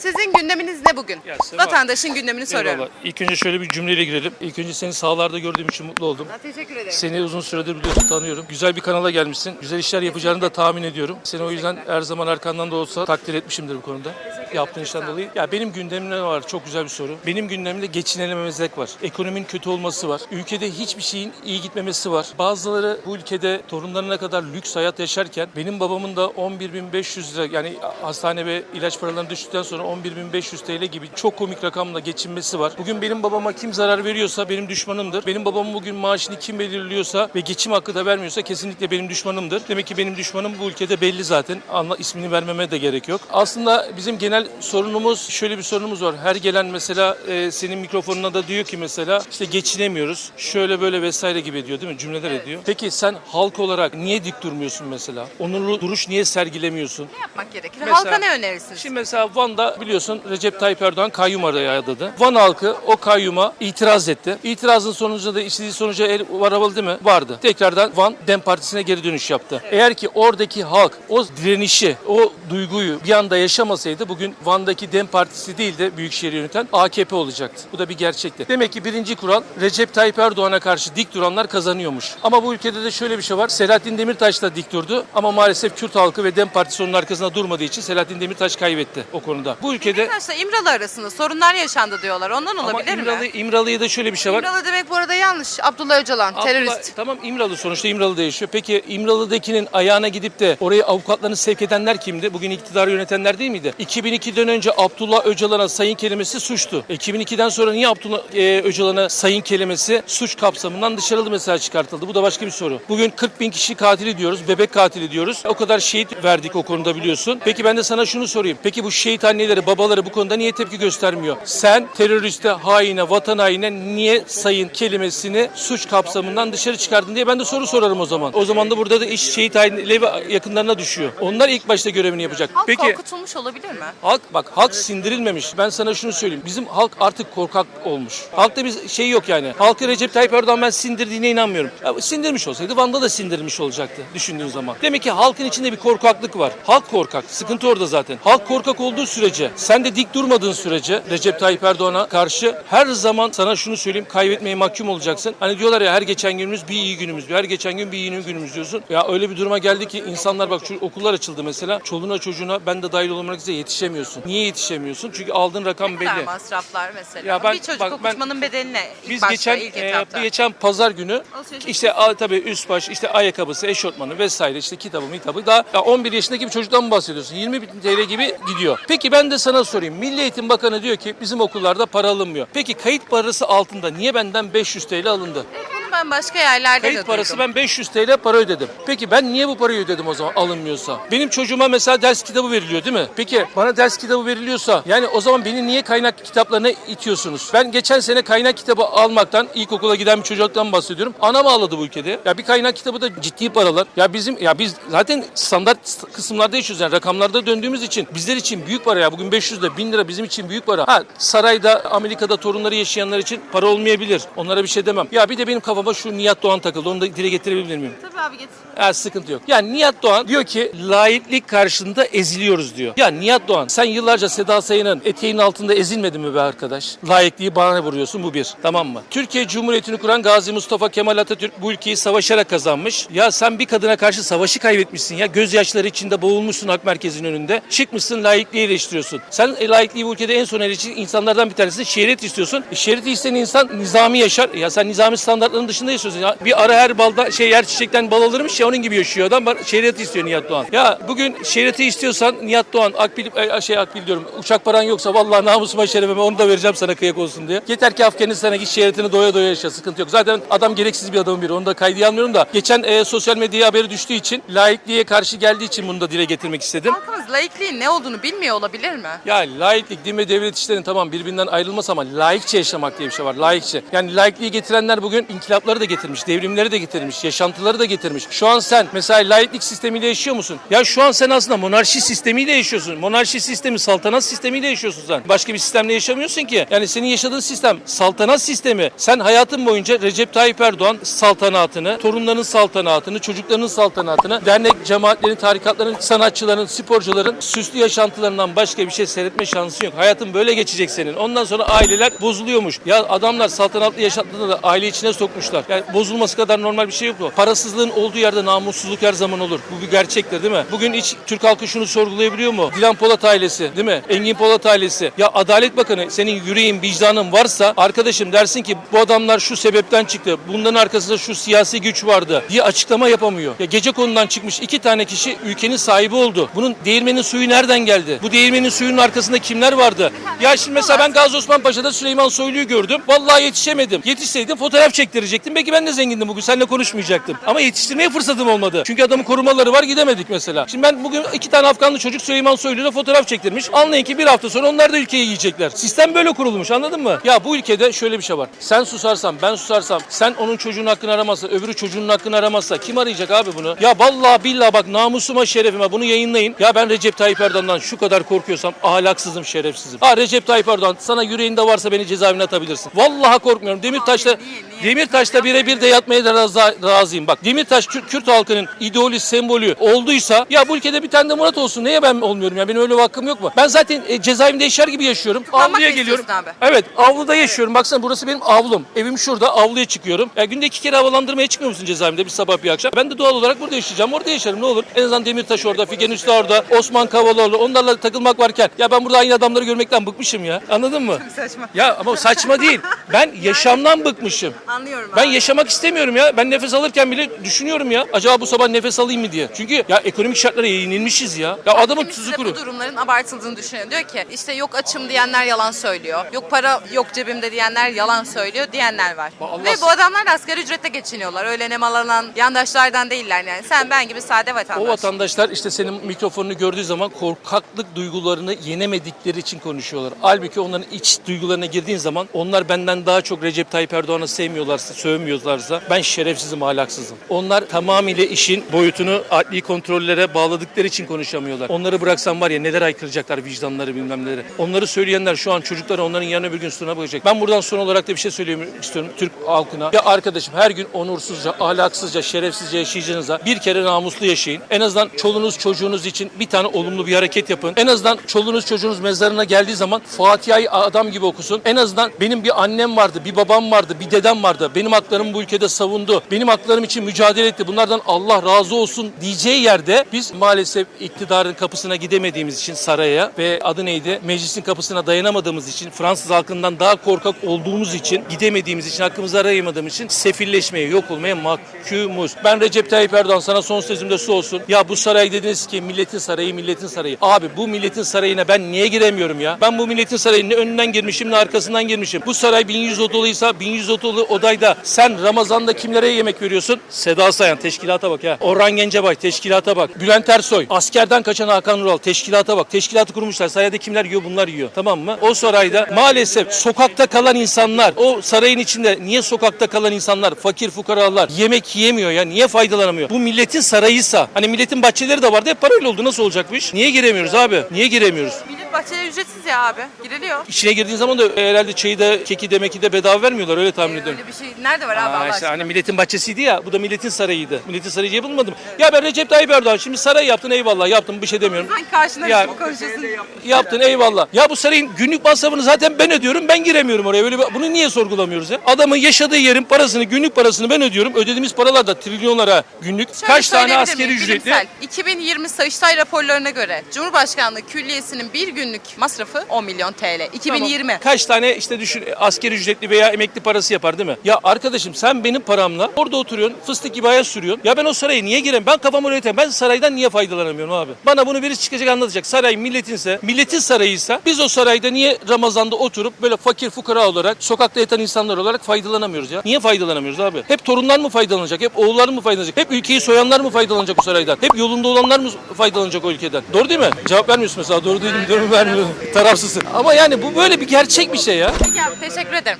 Sizin gündeminiz ne bugün? Ya Seva- Vatandaşın gündemini soruyorum. Eyvallah. İlk önce şöyle bir cümleyle girelim. İlk önce seni sahalarda gördüğüm için mutlu oldum. Ha, Teşekkür ederim. Seni uzun süredir biliyorsun, tanıyorum. Güzel bir kanala gelmişsin. Güzel işler yapacağını da tahmin ediyorum. Seni o yüzden her zaman arkandan da olsa takdir etmişimdir bu konuda. Yaptığın işten dolayı. Ya benim gündemimde var çok güzel bir soru. Benim gündemimde geçinilememezlik var. Ekonominin kötü olması var. Ülkede hiçbir şeyin iyi gitmemesi var. Bazıları bu ülkede torunlarına kadar lüks hayat yaşarken benim babamın da 11.500 lira yani hastane ve ilaç paralarını düştükten sonra 11.500 TL gibi çok komik rakamla geçinmesi var. Bugün benim babama kim zarar veriyorsa benim düşmanımdır. Benim babamın bugün maaşını kim belirliyorsa ve geçim hakkı da vermiyorsa kesinlikle benim düşmanımdır. Demek ki benim düşmanım bu ülkede belli zaten. Anla ismini vermeme de gerek yok. Aslında bizim genel sorunumuz şöyle bir sorunumuz var. Her gelen mesela e, senin mikrofonuna da diyor ki mesela işte geçinemiyoruz. Şöyle böyle vesaire gibi diyor değil mi? Cümleler ediyor. Peki sen halk olarak niye dik durmuyorsun mesela? Onurlu duruş niye sergilemiyorsun? Ne yapmak gerekir? Mesela- Halka ne önerirsiniz? Şimdi mesela Van'da biliyorsun Recep Tayyip Erdoğan kayyum araya adadı. Van halkı o kayyuma itiraz etti. İtirazın sonucunda da istediği sonuca el varabildi mi? Vardı. Tekrardan Van Dem Partisi'ne geri dönüş yaptı. Eğer ki oradaki halk o direnişi, o duyguyu bir anda yaşamasaydı bugün Van'daki Dem Partisi değil de Büyükşehir yöneten AKP olacaktı. Bu da bir gerçekti. Demek ki birinci kural Recep Tayyip Erdoğan'a karşı dik duranlar kazanıyormuş. Ama bu ülkede de şöyle bir şey var. Selahattin Demirtaş da dik durdu ama maalesef Kürt halkı ve Dem Partisi onun arkasında durmadığı için Selahattin Demirtaş kaybetti o konuda. Bu ülkede Demirtaş'la İmralı arasında sorunlar yaşandı diyorlar. Ondan ama olabilir İmralı, mi? İmralı'ya da şöyle bir şey var. İmralı demek bu arada yanlış. Abdullah Öcalan, Abdullah- terörist. Tamam İmralı sonuçta İmralı'da yaşıyor. Peki İmralı'dakinin ayağına gidip de oraya avukatlarını sevk edenler kimdi? Bugün iktidarı yönetenler değil miydi? 2002'den önce Abdullah Öcalan'a sayın kelimesi suçtu. 2002'den sonra niye Abdullah e, Öcalan'a sayın kelimesi suç kapsamından dışarılı mesela çıkartıldı? Bu da başka bir soru. Bugün 40 bin kişi katili diyoruz, bebek katili diyoruz. O kadar şehit verdik o konuda biliyorsun. Peki ben de sana şunu sorayım. Peki bu şehit anneleri, babaları bu konuda niye tepki göstermiyor? Sen teröriste, haine, vatan haine niye sayın kelimesini suç kapsamından dışarı çıkardın diye ben de soru sorarım o zaman. O zaman da burada da iş şehit aileleri ve yakınlarına düşüyor. Onlar ilk başta görevini yapacak. Halk Peki korkutulmuş olabilir mi? Halk bak halk sindirilmemiş. Ben sana şunu söyleyeyim. Bizim halk artık korkak olmuş. Halkta bir şey yok yani. Halkı Recep Tayyip Erdoğan ben sindirdiğine inanmıyorum. Ya, sindirmiş olsaydı Van'da da sindirmiş olacaktı düşündüğün zaman. Demek ki halkın içinde bir korkaklık var. Halk korkak. Sıkıntı orada zaten. Halk korkak olduğu sürece, sen de dik durmadığın sürece Recep Tayyip Erdoğan'a karşı her zaman sana şunu söyleyeyim kaybetmeye mahkum olacaksın. Hani diyorlar ya her geçen günümüz bir iyi günümüz diyor. Her geçen gün bir iyi günümüz diyorsun. Ya öyle bir duruma geldi ki insanlar bak şu okullar açıldı mesela. Çoluğuna çocuğuna ben de dahil olmak üzere yetişemiyorsun. Niye yetişemiyorsun? Çünkü aldığın rakam Ne kadar belli. masraflar mesela? Ya ben- bir çocuk bak ben- okutmanın bedeli ne? İlk Biz başta, geçen ilk e, etapta. bir geçen pazar günü işte a, tabii üst baş, işte ayakkabısı, eşortmanı vesaire işte kitabı, kitabı daha ya 11 yaşındaki bir çocuktan mı bahsediyorsun? 20 bin TL gibi gidiyor. Peki ben de sana sorayım. Milli Eğitim Bakanı diyor ki bizim okullarda para alınmıyor. Peki kayıt parası altında niye benden 500 TL alındı? Bunu ben başka yerlerde de Kayıt parası duydum. ben 500 TL para ödedim. Peki ben niye bu parayı ödedim o zaman alınmıyorsa? Benim çocuğuma mesela ders kitabı veriliyor değil mi? Peki bana ders kitabı veriliyorsa yani o zaman beni niye kaynak kitaplarına itiyorsunuz? Ben geçen sene kaynak kitabı almaktan ilkokula giden bir çocuktan bahsediyorum. Anam ağladı bu ülkede. Ya bir kaynak kitabı da ciddi paralar. Ya bizim ya biz zaten standart kısımlarda yaşıyoruz yani rakamlarda döndüğümüz için bizler için büyük para ya. Bugün 500 lira 1000 lira bizim için büyük para. Ha sarayda Amerika'da torunları yaşayanlar için para olmayabilir. Onlara bir şey demem. Ya bir de benim kafama şu Nihat Doğan takıldı. Onu da dile getirebilir miyim? Tabii abi getir. Ya sıkıntı yok. Yani Nihat Doğan diyor ki laiklik karşısında eziliyoruz diyor. Ya Nihat Doğan sen yıllarca Seda Sayın'ın eteğinin altında ezilmedin mi be arkadaş? Laikliği bana vuruyorsun bu bir. Tamam mı? Türkiye Cumhuriyeti'ni kuran Gazi Mustafa Kemal Atatürk bu ülkeyi savaşarak kazanmış. Ya sen bir kadına karşı savaşı kaybetmişsin ya. Gözyaşları içinde boğulmuşsun Ak Merkezi'nin önünde. Çıkmışsın laikliği eleştiriyorsun. Sen e, laikliği bu ülkede en son eleştiren insanlardan bir tanesi şeriat istiyorsun. E, şeriat isteyen insan nizami yaşar. Ya sen nizami standartların dışında yaşıyorsun. Ya bir ara her balda şey yer çiçekten bal alırmış ya onun gibi yaşıyor adam. Bak, Şeriat istiyor Nihat Doğan. Ya bugün şeriatı istiyorsan Nihat Doğan Akbil e, şey Akbil diyorum. Uçak paran yoksa vallahi namusuma şerefime onu da vereceğim sana kıyak olsun diye. Yeter ki Afganistan'a git şeriatını doya doya yaşa. Sıkıntı yok. Zaten adam gereksiz bir adamın biri. Onu da kaydıya almıyorum da. Geçen e, sosyal medyaya haberi düştüğü için laikliğe karşı geldiği için bunu da dile getirmek istedim. Halkımız laikliğin ne olduğunu bilmiyor olabilir mi? Ya laiklik, din ve devlet işlerinin tamam birbirinden ayrılmaz ama laikçe yaşamak diye bir şey var. Laikçe. Yani laikliği getirenler bugün inkılapları da getirmiş, devrimleri de getirmiş, yaşantıları da getirmiş. Şu an sen mesela laiklik sistemiyle yaşıyor musun? Ya şu an sen aslında monarşi sistemiyle yaşıyorsun. Monarşi sistemi, saltanat sistemiyle yaşıyorsun sen. Başka bir sistemle yaşamıyorsun ki. Yani senin yaşadığın sistem saltanat sistemi. Sen hayatın boyunca Recep Tayyip Erdoğan saltanatını, torunlarının saltanatını, çocuklarının saltanatını, dernek cemaatlerin, tarikatların, sanatçıların, sporcuların süslü yaşantılarından başka bir şey seyretme şansın yok. Hayatın böyle geçecek senin. Ondan sonra aileler bozuluyormuş. Ya adamlar saltanatlı yaşantıda da aile içine sokmuşlar. Yani bozulması kadar normal bir şey yok bu. Parasızlığın olduğu yerde namussuzluk her zaman olur. Bu bir gerçektir değil mi? Bugün hiç Türk halkı şunu sorgulayabiliyor mu? Dilan Polat ailesi değil mi? Engin Polat ailesi. Ya Adalet Bakanı senin yüreğin, vicdanın varsa arkadaşım dersin ki bu adamlar şu sebepten çıktı. Bunların arkasında şu siyasi güç vardı diye açıklama yapamıyor. Ya gece konudan çıkmış iki tane kişi ülkenin sahibi oldu. Bunun değirmenin suyu nereden geldi? Bu değirmenin suyunun arkasında kimler vardı? Ya şimdi mesela ben Gazi Osman Paşa'da Süleyman Soylu'yu gördüm. Vallahi yetişemedim. Yetişseydim fotoğraf çektirecektim. Belki ben de zengindim bugün. Seninle konuşmayacaktım. Ama yetiştirmeye fırsatım olmadı. Çünkü adamın korumaları var gidemedik mesela. Şimdi ben bugün iki tane Afganlı çocuk Süleyman Soylu'yla fotoğraf çektirmiş. Anlayın ki bir hafta sonra onlar da ülkeyi yiyecekler. Sistem böyle kurulmuş anladın mı? Ya bu ülkede şöyle bir şey var. Sen susarsan ben susarsam sen onun çocuğun hakkını aramazsa öbürü çocuğunun hakkını aramazsa kim arayacak abi bunu? Ya vallahi billahi bak namusuma şerefime bunu yayınlayın. Ya ben Recep Tayyip Erdoğan'dan şu kadar korkuyorsam ahlaksızım şerefsizim. Ha Recep Tayyip Erdoğan sana yüreğinde varsa beni cezaevine atabilirsin. Vallahi korkmuyorum. Demirtaş'ta niye, niye? Demirtaş'ta birebir de yatmaya da razı- razıyım. Bak Demirtaş Kürt, halkının idoli, sembolü olduysa ya bu ülkede bir tane de Murat olsun. Neye ben olmuyorum ya? Benim öyle bir hakkım yok mu? Ben zaten e, cezaevinde yaşar gibi yaşıyorum. Avluya geliyorum. abi? Evet avluda yaşıyorum. Baksana burası benim avlum. Evim şurada avluya çıkıyorum. Ya günde iki kere havalandırmaya çıkmıyor musun cezaevinde bir sabah bir akşam? Ben de doğal olarak burada yaşayacağım. Orada yaşarım ne olur. En azından Demirtaş orada, Figen Üstü orada, Osman Kavalioğlu onlarla takılmak varken ya ben burada aynı adamları görmekten bıkmışım ya. Anladın mı? Saçma. Ya ama saçma değil. Ben yaşamdan bıkmışım. Anlıyorum Ben abi. yaşamak istemiyorum ya. Ben nefes alırken bile düşünüyorum ya. Acaba bu sabah nefes alayım mı diye. Çünkü ya ekonomik şartlara yenilmişiz ya. Ya adamın Kimisi tuzu de kuru. bu durumların abartıldığını düşünüyor. Diyor ki işte yok açım diyenler yalan söylüyor. Yok para yok cebimde diyenler yalan söylüyor diyenler var. Allah Ve bu adamlar da asgari ücretle geçiniyorlar. Öyle nemalanan yandaşlardan değiller yani. Sen ben gibi sade vatandaş. O vatandaşlar işte senin mikrofonunu gördüğü zaman korkaklık duygularını yenemedikleri için konuşuyorlar. Halbuki onların iç duygularına girdiğin zaman onlar benden daha çok Recep Tayyip Erdoğan'ı sevmiyorlarsa, sövmüyorlarsa ben şerefsizim, ahlaksızım. Onlar tamamıyla işin boyutunu adli kontrollere bağladıkları için konuşamıyorlar. Onları bıraksam var ya neler aykıracaklar vicdanları bilmem neleri. Onları söyleyenler şu an çocukları onların yarın öbür gün sınıfa bakacak. Ben buradan son olarak da bir şey söylemek istiyorum Türk halkına. Ya arkadaşım her gün onursuzca, ahlaksızca, şerefsizce yaşayacağınıza bir kere namuslu yaşayın. En azından çoluğunuz çocuğunuz için bir tane olumlu bir hareket yapın. En azından çoluğunuz çocuğunuz mezarına geldiği zaman Fatiha'yı adam gibi okusun. En azından benim bir annem vardı, bir babam vardı, bir dedem vardı. Benim haklarımı bu ülkede savundu. Benim haklarım için mücadele etti. Bunlardan Allah razı olsun diyeceği yerde biz maalesef iktidarın kapısına gidemediğimiz için saraya ve adı neydi? Meclisin kapısına dayanamadığımız için Fransız halkından daha korkak olduğumuz için gidemediğimiz için hakkımızı arayamadığımız için sefilleşmeye, yok olmaya mahkumuz. Ben Recep Tayyip Erdoğan sana son sözümde su olsun. Ya bu saray dediniz ki milletin sarayı, milletin sarayı. Abi bu milletin sarayına ben niye giremiyorum ya? Ben bu milletin sarayının önünden girmişim ne arkasından girmişim. Bu saray 1100 odalıysa 1100 odalı odayda sen Ramazan'da kimlere yemek veriyorsun? Seda Sayan teşkilata bak ya. Orhan Gencebay teşkilata bak. Bülent Ersoy askerden kaçan Hakan Ural teşkilata bak. Teşkilatı kurmuşlar. Sarayda kimler yiyor? Bunlar yiyor. Tamam mı? O sarayda maalesef sokakta kalan insanlar o sarayın içinde niye sokakta kalan insanlar fakir fukaralar yemek yiyemiyor ya? Niye faydalanamıyor? Bu milletin sarayıysa hani milletin bahçeleri de vardı hep parayla oldu. Nasıl olacak bu iş? Niye giremiyoruz abi? Niye giremiyoruz? Millet bahçeleri ücretsiz ya abi. Giriliyor. İçine girdiğin zaman da herhalde çayı da keki de meki de bedava vermiyorlar öyle tahmin ediyorum. Öyle bir şey nerede var abi Aa, Allah işte aşkına? hani milletin bahçesiydi ya bu da milletin sarayıydı. Milletin sarayı diye bulmadım. Ya ben Recep Tayyip Erdoğan şimdi saray yaptın eyvallah yaptım bir şey demiyorum. Sen karşına Ya- geçip konuşuyorsun. Yaptın eyvallah. Ya bu sarayın günlük masrafını zaten ben ödüyorum. Ben giremiyorum oraya. Böyle bir- bunu niye sorgulamıyoruz ya? Adamın yaşadığı yerin parasını, günlük parasını ben ödüyorum. Ödediğimiz paralar da trilyonlara günlük. Şöyle Kaç tane söyleyebilir askeri miyim? ücretli? Bilimsel. 2020 Sayıştay raporlarına göre Cumhurbaşkanlığı Külliyesi'nin bir günlük masrafı 10 milyon TL. 2020. Tamam. Kaç tane işte düşün askeri ücretli veya emekli parası yapar değil mi? Ya arkadaşım sen benim paramla orada oturuyorsun fıstık gibi hayat sürüyorsun. Ya ben o saraya niye gireyim? Ben kafamı öğretemem. Ben saraydan niye faydalanamıyorum abi? Bana bunu birisi çıkacak anlatacak. Saray milletinse, milletin sarayıysa biz o sarayda niye Ramazan'da oturup böyle fakir fukara olarak sokakta yatan insanlar olarak faydalanamıyoruz ya? Niye faydalanamıyoruz abi? Hep torunlar mı faydalanacak? Hep oğullar mı faydalanacak? Hep ülkeyi soyanlar mı faydalanacak bu saraydan? Hep yolunda olanlar mı faydalanacak o ülkeden? Doğru değil mi? Cevap vermiyorsun mesela. Doğru değilim diyorum vermiyorum. Tarafsızsın. Ama yani bu böyle bir gerçek bir şey ya. Peki abi teşekkür ederim.